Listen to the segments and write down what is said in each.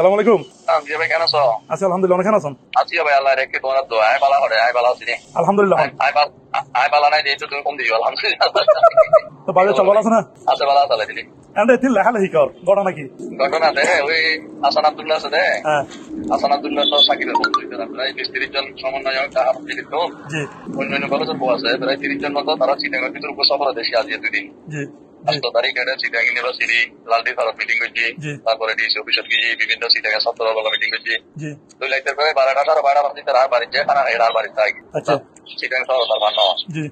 সালাম আলাইকুম। জি ভাই কেন আছো? আচ্ছা আলহামদুলিল্লাহ আছেন? আছি ভাই আল্লাহ রেখে তোমার দোয়া আয় বালা আয় বালা আছি আলহামদুলিল্লাহ। আয় বালা আয় বালা নাই দিয়েছ তুমি কম দিও আলহামদুলিল্লাহ। তো বাড়ির চল ভালো আছে না? এন্ড কর ঘটনা ঘটনা দে ওই আসান আব্দুল্লাহ আছে দে হ্যাঁ। আসান আব্দুল্লাহ তো সাকিবের বন্ধু হইতেন প্রায় বিশ তিরিশ জন কলেজের বউ আছে প্রায় তিরিশ জন মতো তারা চিটাগার ভিতর উপসভা দেশে আজ দুই আষ্ট তারিখ এটা চিটাং ইউনিভার্সিটি লালটি ফারত মিটিং করছি। তারপরে ডিসি অফিসত গিয়ে বিভিন্ন চিটাগার ছাত্র মিটিং করছি দুই লাইটের প্রায় বারোটা সাড়ে বারোটা বাজতে আর বাড়িতে খানা এর আর বাড়িতে থাকি। চিটাং শহর তার মান্য জি।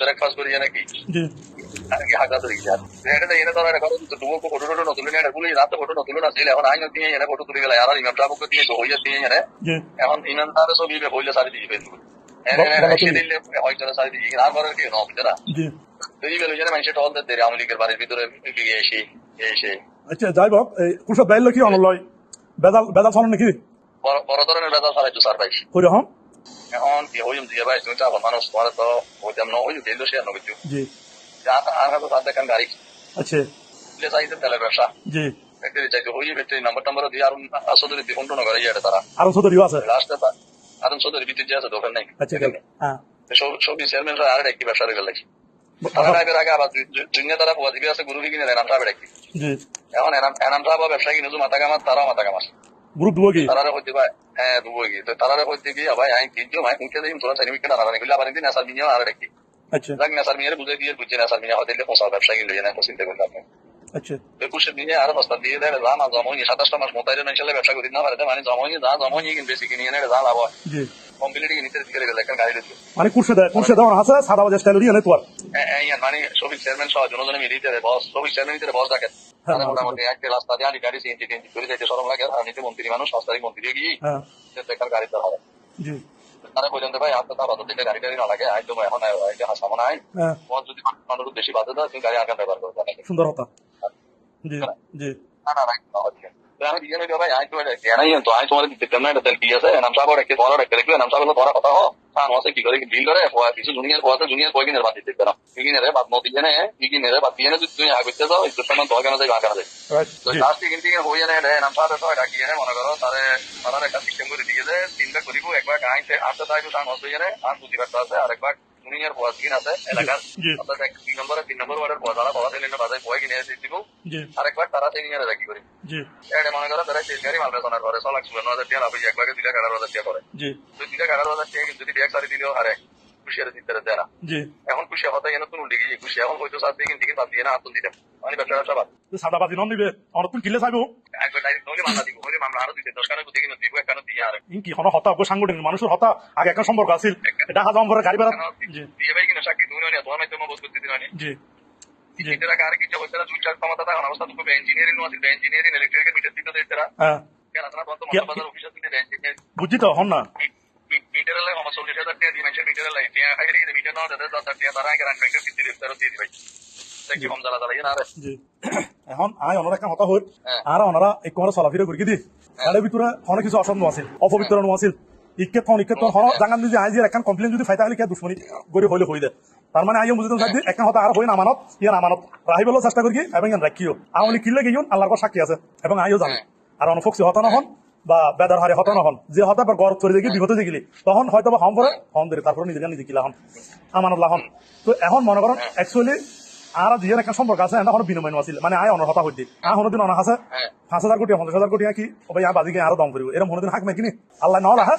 ব্রেকফাস্ট করি নাকি আর কি? হাগা ধরে গিয়া এটা এনে তো এটা করো দুবো ফটো ফটো নতুন এটা গুলি রাতে ফটো নতুন না ছিল এখন আইন দিয়ে এনে ফটো তুলে গেল আর ইমাম সাহেব কে দিয়ে হইয়া দিয়ে এনে। এখন ইমান তার ছবি বে হইলে সারি দিয়ে ফেসবুক এনে এনে দিলে হয়তো সারি দিয়ে আর করে কি নো বুঝরা আচ্ছা যাই হোক কুসব বাইল কি অনলয়? বেদাল বেদাল চলেন নাকি? বড় ধরনের বেদা সারাই তো সার পাইছি। কই রকম? এখন কি হইম দিয়ে ভাই তুমি চাবো মানুষ তোমার তো হইতাম না হইলে দিল সে না কিছু জি। আর হাতে তার দেখেন গাড়ি। আচ্ছা। দিলে চাইতে তেলের ব্যবসা। জি। ব্যক্তির চাইতে হইয়ে ব্যক্তি নাম্বার টাম্বার দিয়ে আর আসলে দিয়ে ফোন করে ইয়ে তারা। আরও চৌধুরীও আছে? লাস্টে আর চৌধুরী ভিতরে যে আছে দোকান নাই। আচ্ছা হ্যাঁ। সব চেয়ারম্যান আর একটি ব্যবসা গেল এখন এনাম সাহেব ব্যবসা কিনে মাথা কামাত তারাও মাথা কামাস গ্রুপ দুও কি তারা কইতে ভাই হ্যাঁ দুবো কি তো তারা কইতে কি ভাই আই কিনছো ভাই কিনতে দিম তোরা চাইনি কিনা রাখা নিগুলো আবার দিন আসার মিনিও আর রাখি আচ্ছা। যাক নেসার মিয়ারে বুঝাই দিয়ে বুঝছে নেসার মিয়া হতে পৌঁছা ব্যবসা কিনলো চিন্তা করতে আপনি আচ্ছা একুশে দিনে আরও বস্তা দিয়ে দেয় যা না জমনি সাতাশটা মাস মোতাইলে ইনশাল্লাহ ব্যবসা করি না পারে মানে জমনি যা জমনি কিনবে কিনে এনে যা লাভ হয় কমপ্লিট নিতে দিকে গেলে একটা গাড়ি দিচ্ছে মানে কুরসে দেয় কুরসে দেওয়ার আছে সাদা বাজার স্টাইল দিয়ে তো আর মানে শফিক চেয়ারম্যান সহ জনজনে মিলিয়ে দেয় বস শফিক চেয়ারম্যান নিতে বস ডাকে হ্যাঁ, মোটামুটি একটা রাস্তা দিয়ে আনি গাড়ি করে যাইতে সরম লাগে আর নিতে মন্ত্রী মানুষ তারিখ মন্ত্রী গিয়ে হ্যাঁ দেখার গাড়ি দেওয়া হবে তারা পর্যন্ত ভাই আপনার বাজার থেকে গাড়ি টাড়ি না লাগে তো এখন সামনে আই হ্যাঁ যদি মানুষ বেশি বাজে দেয় তুমি গাড়ি আগান ব্যবহার করবে সুন্দর হতা আমি দিয়ে নেবে ভাই আই তো এটা তো আই তোমার দিতে না এটা তেল নাম সাহেব রেখে তোমার রেখে দেখলে নাম সাহেব তোমার কথা হো হ্যাঁ ওসে কি করে ডিল করে কিছু জুনিয়র পোয়াতে জুনিয়র কয় বাদ দিতে না কিনে রে বাদ নতি জেনে কিনে রে বাদ দিয়ে যদি তুমি আগে করতে যাও একটু সময় দরকার না যাই আগানো যায় তো লাস্ট কিন্তু হয়ে না রে নাম সাহেব তো এটা কি রে মনে করো তারে তারা একটা সিস্টেম করে দিয়ে দেয় তিনটা করিব একবার আইতে আসতে তাই তো সান হয়ে জানে আর বুঝিবার আছে আর একবার জুনিয়র পোয়া কিন আছে এলাকার অর্থাৎ এক তিন নম্বরে তিন নম্বর ওয়ার্ডের পোয়া তারা পাওয়া দিলেন বয় কিনে এসে দিব জি আরেকবার তারা সিনিয়রে রাখি করি জি এটা মনে করো তারা সেই গাড়ি মাল বেতনের করে ছয় লাখ চুয়ান্ন হাজার টাকা লাভ একবারে দুইটা এগারো হাজার টাকা করে জি তো দুইটা এগারো হাজার টাকা যদি ব্যাগ সারি দিলেও হাৰে খুশিয়ারে দিতে দেয় না এখন খুশি হতে গেলে তুমি গিয়ে খুশি এখন হয়তো সাত দিকে দিকে বাদ দিয়ে না আতুন দিতাম মানে ব্যবসা নন নিবে তুমি কিলে চাইব হন হতা গো সাংগঠনিক মানুষের হতা আগে একটা সম্পর্ক আছিল গাড়ি ভাড়া জি জি হ্যাঁ বুঝছি তো হন না মিটারের আমার চল্লিশ হাজার টাকা দিয়ে মিটারের লাই টিয়া খাই মিটার না তাদের দশ হাজার টাকা তারা আগে রাখবেন ফিফটি কম জ্বালা জ্বালাই এখন আয় ওনারা একটা হতা হ্যাঁ। আর ওনারা এক কোমরা চলাফিরা করি দি। তাহলে ভিতরে অনেক কিছু অসম্ভ আছে অপবিত্র নু আছিল ইকে তখন ইকে তখন যদি আই যে একখান কমপ্লেন যদি ফাইতা হলে কে দুশ্মনী গরি হইলে হই দে তার মানে আইও বুঝতে চাই একখান হতা আর হই না আমানত ইয়ান আমানত। রাহিবলো চেষ্টা করি এবং রাখিও আওনি কিলে গিয়ন আল্লাহর সাক্ষী আছে। এবং আইও জানে। আর অনফক্সি হতা নহন বা বেদার হারে হতা নহন। যে হতা বা গড় চলে দেখি বিপদে দেখিলি তখন হয়তো বা হম পরে হম দেরি তারপরে নিজে নিজে কিলা হন। আমানত লাহন তো এখন মনে করেন একচুয়ালি আর জিয়ার একটা সম্পর্ক আছে এখন বিনিময় আছিল মানে আয় অনর হতা হইতে আ হনোদিন অনার আছে। হ্যাঁ পাঁচ হাজার কোটি পঞ্চাশ হাজার কোটি কি? ওই আ বাজিকে আরও দম করিব এরকম হনোদিন হাক আল্লাহ হ্যাঁ হ্যাঁ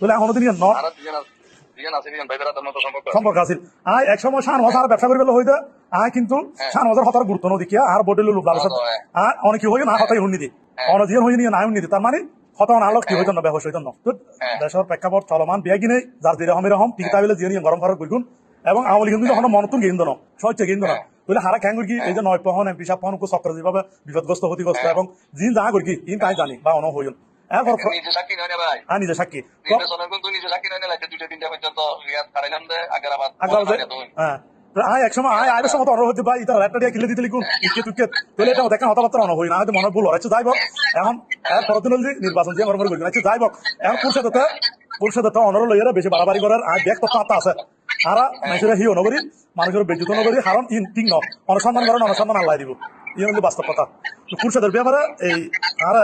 তাহলে ন আর আছে আছে দুজন ভাই বেড়াতার মতো সম্পর্ক আছে। আছিল। আয় এক সময় শান হাজার ব্যবসা হইতে আয় কিন্তু শান হাজার হতার গুরুত্ব নদিকিয়া আর বডিল লোক লালসা হ্যাঁ। আর অনেক কি হই না হতাই হুন্নিদি অন জিয়ান হই নিয়ে নাই হুন্নিদি তার মানে হতা আলোক কি হইতো না ব্যবস হইতো না। তো হ্যাঁ। দেশের প্রেক্ষাপট চলমান বিয়া কিনে যার যে রকম এরকম ঠিক তাহলে জিয়ানি গরম করার গুগুন এবং আওয়ামী লীগ কিন্তু এখন মনতুন গেইন্দ না সহ্য গেইন্দ না তাহলে হারা খ্যাং করি এই যে নয় পহন এমপি সাপ পহন চক্র যেভাবে বিপদগ্রস্ত ক্ষতিগ্রস্ত এবং জিন যা করি ইন তাই জানি বা অন হইন এরপর নিজে সাক্ষী নয় ভাই? আ নিজে সাক্ষী। নির্বাচনের কিন্তু নিজে সাক্ষী নয় না লাগছে দুইটা তিনটা পর্যন্ত রিয়াজ কারাইলাম দে আগের আবার আগাল যে হ্যাঁ। আয় এক সময় আয় আয়ের সময় অনর হতে পাই ইতার রেটটা দিয়ে কিলে দিতে লিখুন ইকে তুকে তাহলে এটা দেখা হতাবার্তা অন হই না হয়তো মনে ভুল হচ্ছে যাইব এখন এর পরদিন হল নির্বাচন দিয়ে করি আচ্ছা যাইব এখন পুরুষে পুরুষে অনর লইয়ারা বেশি বাড়াবাড়ি করার আর দেখ তো পাতা আছে। আর মানুষের হিও নগরী মানুষের বেজুত নগরী কারণ ইন ঠিক ন অনুসন্ধান করেন অনুসন্ধান আল্লাহ দিব। ইয়ে হলে বাস্তব কথা। তো কুরসাদের ব্যাপারে এই আর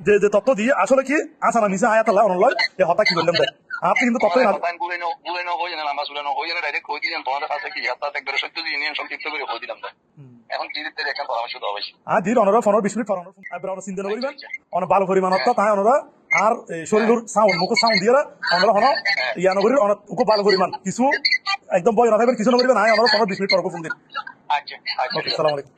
যে যে তথ্য দিয়ে আসলে কি আসানা নিচে আয়াত আল্লাহ অনলয় এই হতা কি করলেন দেয় আপনি কিন্তু হয়ে হয়ে করে কই দিলাম? এখন কি দিতে একটা পরামর্শ দেওয়া হয়েছে আর দিন অনরা ফোনের বিশ মিনিট ফোন চিন্তা করিবেন অনেক ভালো পরিমাণ অর্থ তাই অনরা আর এই শরীরের সাউন্ড মুখ সাউন্ড দিয়ে আমরা হন ইয়া নগরীর অনেক খুব ভালো পরিমাণ কিছু একদম বয় না থাকবেন কিছু নগরীবেন নাই আমরা পনেরো বিশ মিনিট পর ফোন দিন আচ্ছা আচ্ছা। ওকে সালাম আলাইকুম।